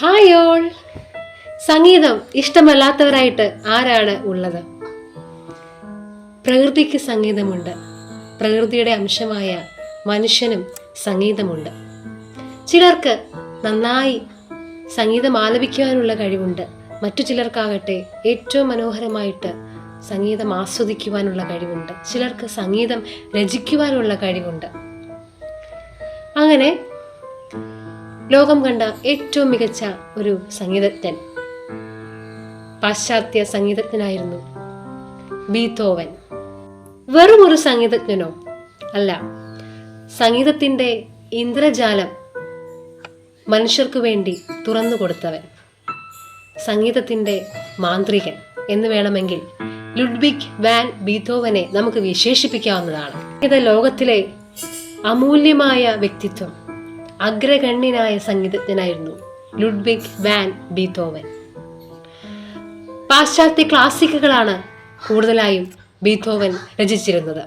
Hi all സംഗീതം ഇഷ്ടമല്ലാത്തവരായിട്ട് ആരാണ് ഉള്ളത്? പ്രകൃതിക്ക് സംഗീതമുണ്ട്. പ്രകൃതിയുടെ അംശമായ മനുഷ്യനും സംഗീതമുണ്ട്. ചിലർക്ക് നന്നായി സംഗീതം ആലപിക്കുവാനുള്ള കഴിവുണ്ട്. മറ്റു ചിലർക്കാകട്ടെ ഏറ്റവും മനോഹരമായിട്ട് സംഗീതം ആസ്വദിക്കുവാനുള്ള കഴിവുണ്ട്. ചിലർക്ക് സംഗീതം രചിക്കുവാനുള്ള കഴിവുണ്ട്. അങ്ങനെ ലോകം കണ്ട ഏറ്റവും മികച്ച ഒരു സംഗീതജ്ഞൻ. പാശ്ചാത്യ സംഗീതജ്ഞനായിരുന്നു ബീതോവൻ. വെറും ഒരു സംഗീതജ്ഞനോ അല്ല സംഗീതത്തിന്റെ ഇന്ദ്രജാലം മനുഷ്യർക്ക് വേണ്ടി തുറന്നു കൊടുത്തവൻ. സംഗീതത്തിന്റെ മാന്ത്രികൻ എന്ന് വേണമെങ്കിൽ ലുഡ്ബിക് വാൻ ബീതോവനെ നമുക്ക് വിശേഷിപ്പിക്കാവുന്നതാണ്. ഇത് ലോകത്തിലെ അമൂല്യമായ വ്യക്തിത്വം. അഗ്രഗണ്യനായ സംഗീതജ്ഞനായിരുന്നു ലുഡ്വിഗ് വാൻ ബീത്തോവൻ പാശ്ചാത്യ ക്ലാസിക്കുകളാണ് കൂടുതലായും ബീത്തോവൻ രചിച്ചിരുന്നത്.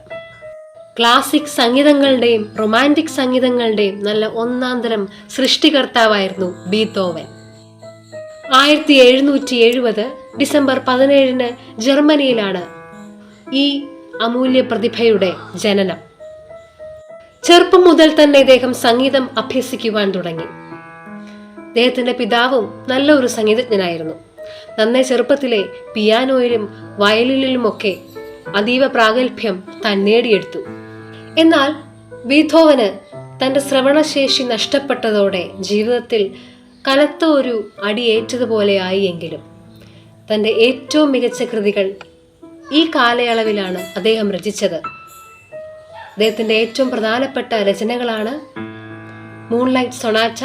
ക്ലാസിക് സംഗീതങ്ങളുടെയും റൊമാന്റിക് സംഗീതങ്ങളുടെയും നല്ല ഒന്നാന്തരം സൃഷ്ടികർത്താവായിരുന്നു ബീത്തോവൻ ആയിരത്തി എഴുന്നൂറ്റി എഴുപത് ഡിസംബർ പതിനേഴിന് ജർമ്മനിയിലാണ് ഈ അമൂല്യ പ്രതിഭയുടെ ജനനം. ചെറുപ്പം മുതൽ തന്നെ ഇദ്ദേഹം സംഗീതം അഭ്യസിക്കുവാൻ തുടങ്ങി. അദ്ദേഹത്തിന്റെ പിതാവും നല്ല ഒരു സംഗീതജ്ഞനായിരുന്നു. നന്നേ ചെറുപ്പത്തിലെ പിയാനോയിലും വയലിനിലുമൊക്കെ അതീവ പ്രാഗൽഭ്യം താൻ നേടിയെടുത്തു. എന്നാൽ ബീഥോവന് തന്റെ ശ്രവണശേഷി നഷ്ടപ്പെട്ടതോടെ ജീവിതത്തിൽ കനത്ത ഒരു അടിയേറ്റതുപോലെ ആയി എങ്കിലും തന്റെ ഏറ്റവും മികച്ച കൃതികൾ ഈ കാലയളവിലാണ് അദ്ദേഹം രചിച്ചത്. അദ്ദേഹത്തിന്റെ ഏറ്റവും പ്രധാനപ്പെട്ട രചനകളാണ് Moonlight Sonata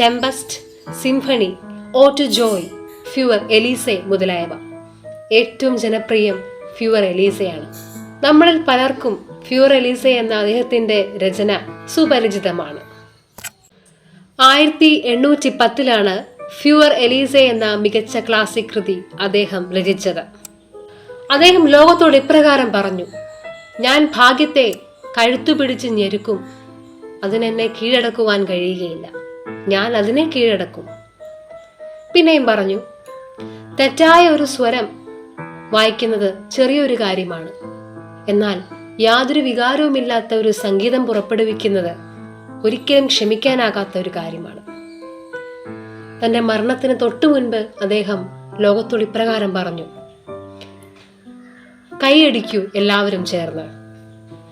Tempest symphony Ode to Joy Fur Elise മുതലായവ. ഏറ്റവും ജനപ്രിയം ഫ്യുവർ എലീസയാണ് നമ്മളിൽ പലർക്കും ഫ്യുവർ എലീസെ എന്ന അദ്ദേഹത്തിന്റെ രചന സുപരിചിതമാണ്. ആയിരത്തി എണ്ണൂറ്റി പത്തിലാണ് ഫ്യുവർ എലീസെ എന്ന മികച്ച ക്ലാസിക് കൃതി അദ്ദേഹം രചിച്ചത്. അദ്ദേഹം ലോകത്തോട് ഇപ്രകാരം പറഞ്ഞു ഞാൻ ഭാഗ്യത്തെ കഴുത്തു പിടിച്ച് ഞെരുക്കും. അതിനെന്നെ കീഴടക്കുവാൻ കഴിയുകയില്ല. ഞാൻ അതിനെ കീഴടക്കും. പിന്നെയും പറഞ്ഞു തെറ്റായ ഒരു സ്വരം വായിക്കുന്നത് ചെറിയൊരു കാര്യമാണ്. എന്നാൽ യാതൊരു വികാരവുമില്ലാത്ത ഒരു സംഗീതം പുറപ്പെടുവിക്കുന്നത് ഒരിക്കലും ക്ഷമിക്കാനാകാത്ത ഒരു കാര്യമാണ്. തന്റെ മരണത്തിന് തൊട്ടു മുൻപ് അദ്ദേഹം ലോകത്തോട് ഇപ്രകാരം പറഞ്ഞു കൈയടിക്കൂ എല്ലാവരും ചേർന്ന്.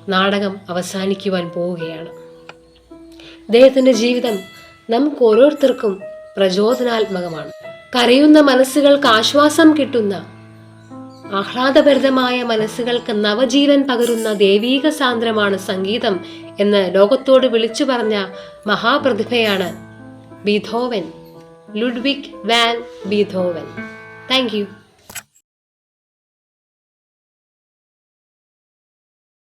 നാടകം അവസാനിക്കുവാൻ പോവുകയാണ്. അദ്ദേഹത്തിന്റെ ജീവിതം നമുക്ക് ഓരോരുത്തർക്കും പ്രചോദനാത്മകമാണ്. കരയുന്ന മനസ്സുകൾക്ക് ആശ്വാസം കിട്ടുന്ന ആഹ്ലാദഭരിതമായ മനസ്സുകൾക്ക് നവജീവൻ പകരുന്ന ദൈവീക സാന്ദ്രമാണ് സംഗീതം എന്ന് ലോകത്തോട് വിളിച്ചു പറഞ്ഞ മഹാപ്രതിഭയാണ് Beethoven Ludwig van Beethoven thank